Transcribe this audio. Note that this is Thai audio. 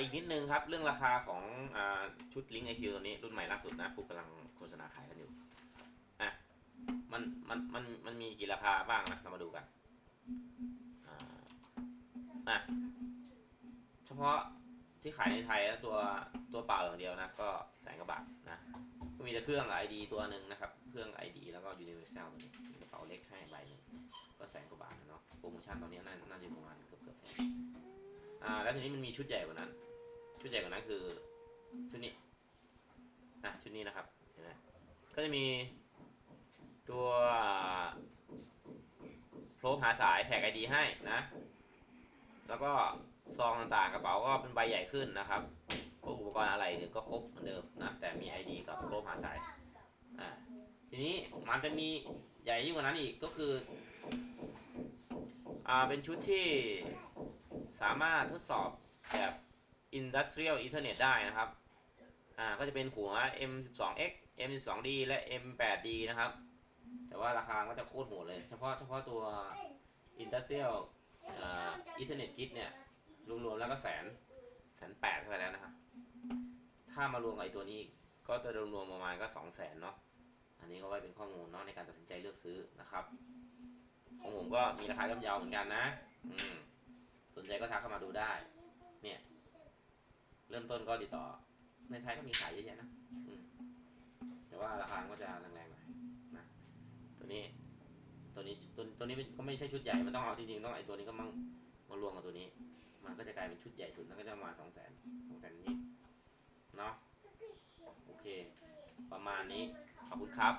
อีกนิดนึงครับ เรื่องราคาของอชุดลิงก์ไอคิวตัวนี้รุ่นใหม่ล่าสุดนะฟุกกำลังโฆษณาขายกันอยู่อะมันมันมันมันมีกี่ราคาบ้างนะเรามาดูกันอะเฉพาะที่ขายในไทยแล้วตัวตัวเปล่าอย่างเดียวนะก็แสนกว่าบาทนะก็มีแต่เครื่องไอดีตัวหนึ่งนะครับ เครื่องไอดีแล้วก็ยูนิเวอร์แซลตัวนี้กระเป๋าเล็กให้ใบหนึ่งก็แสนกว่าบาทนะเนาะโปรโมชั่นตอนนี้น่าน่าจะประมาณเกือบเกือบแสนอ่าแล้วทีนี้มันมีชุดใหญ่กว่านั้น ชุดใหญ่กว่านั้นคือชุดนี้อะชุดนี้นะครับเห็นไหมก็จะมีตัวโพรบหาสายแท็กไอดีให้นะ แล้วก็ซองต่างๆกระเป๋าก็เป็นใบใหญ่ขึ้นนะครับพวกอุปกรณ์อะไรก็ครบเหมือนเดิมนะแต่มี ID กับโพรบหาสายอ่าทีนี้มันจะมีใหญ่ยิ่งกว่านั้นอีกก็คืออ่าเป็นชุดที่สามารถทดสอบแบบ Industrial Ethernet ได้นะครับ อ่า ก็จะเป็นหัว M12X M12D และ M8D นะครับ แต่ว่าราคาก็จะโคตรโหดเลย เฉพาะเฉพาะตัว Industrial อ่า Ethernet Kit เนี่ย รวมๆแล้วก็แสนแสนแปดเข้าไปแล้วนะครับ ถ้ามารวมกับไอ้ตัวนี้ ก็จะรวมๆประมาณก็สองแสนเนาะ อันนี้ก็ไว้เป็นข้อมูลเนาะในการตัดสินใจเลือกซื้อนะครับ ของผมก็มีราคาย่อมเยาวเหมือนกันนะ อืมสนใจก็ทักเข้ามาดูได้ เริ่มต้นก็ติดต่อ ในไทยก็มีขายเยอะแยะนะแต่ว่าราคาก็จะแรงๆหน่อยนะตัวนี้ ตัวนี้ตัวตัวนี้ก็ไม่ใช่ชุดใหญ่มันต้องเอาจริงๆต้องไอตัวนี้ก็มั่งมารวมกับตัวนี้ มันก็จะกลายเป็นชุดใหญ่สุดนั่นก็จะประมาณสองแสนสองแสนนี้เนาะโอเค ประมาณนี้ขอบคุณครับ